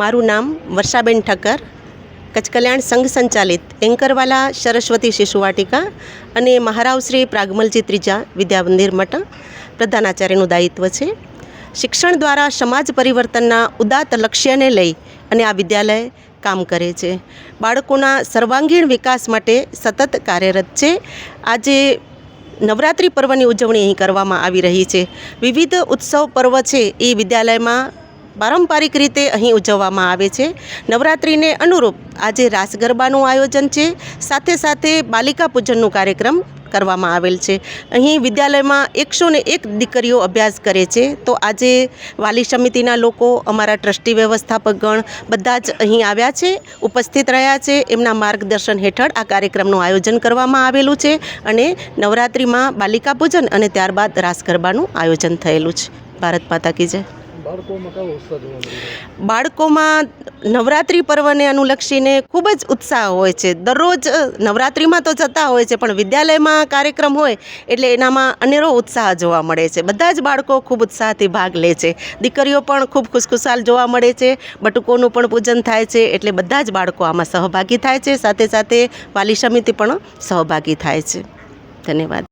મારું નામ વર્ષાબેન ઠક્કર, કચ્છ કલ્યાણ સંઘ સંચાલિત એન્કરવાલા સરસ્વતી શિશુ વાટિકા અને મહારાવ શ્રી પ્રાગમલજી ત્રીજા વિદ્યા મંદિર મઠ પ્રધાનાચાર્યનું દાયિત્વ છે. શિક્ષણ દ્વારા સમાજ પરિવર્તનના ઉદાત્ત લક્ષ્યને લઈ અને આ વિદ્યાલય કામ કરે છે. બાળકોના સર્વાંગીણ વિકાસ માટે સતત કાર્યરત છે. આજે નવરાત્રિ પર્વની ઉજવણી અહીં કરવામાં આવી રહી છે. વિવિધ ઉત્સવ પર્વ છે એ વિદ્યાલયમાં પારંપરિક રીતે અહીં ઉજવવામાં આવે છે. નવરાત્રિને અનુરૂપ આજે રાસ ગરબાનું આયોજન છે. સાથે સાથે બાલિકા પૂજનનું કાર્યક્રમ કરવામાં આવેલ છે. અહીં વિદ્યાલયમાં એકસો ને એક દીકરીઓ અભ્યાસ કરે છે. તો આજે વાલી સમિતિના લોકો, અમારા ટ્રસ્ટી વ્યવસ્થાપકગણ બધા જ અહીં આવ્યા છે, ઉપસ્થિત રહ્યા છે. એમના માર્ગદર્શન હેઠળ આ કાર્યક્રમનું આયોજન કરવામાં આવેલું છે અને નવરાત્રિમાં બાલિકા પૂજન અને ત્યારબાદ રાસ ગરબાનું આયોજન થયેલું છે. ભારત માતા કી જય. બાળકોમાં નવરાત્રિ પર્વને અનુલક્ષીને ખૂબ જ ઉત્સાહ હોય છે. દરરોજ નવરાત્રિમાં તો જતા હોય છે, પણ વિદ્યાલયમાં કાર્યક્રમ હોય એટલે એનામાં અનેરો ઉત્સાહ જોવા મળે છે. બધા જ બાળકો ખૂબ ઉત્સાહથી ભાગ લે છે. દીકરીઓ પણ ખૂબ ખુશખુશાલ જોવા મળે છે. બટુકોનું પણ પૂજન થાય છે એટલે બધા જ બાળકો આમાં સહભાગી થાય છે. સાથે સાથે વાલી સમિતિ પણ સહભાગી થાય છે. ધન્યવાદ.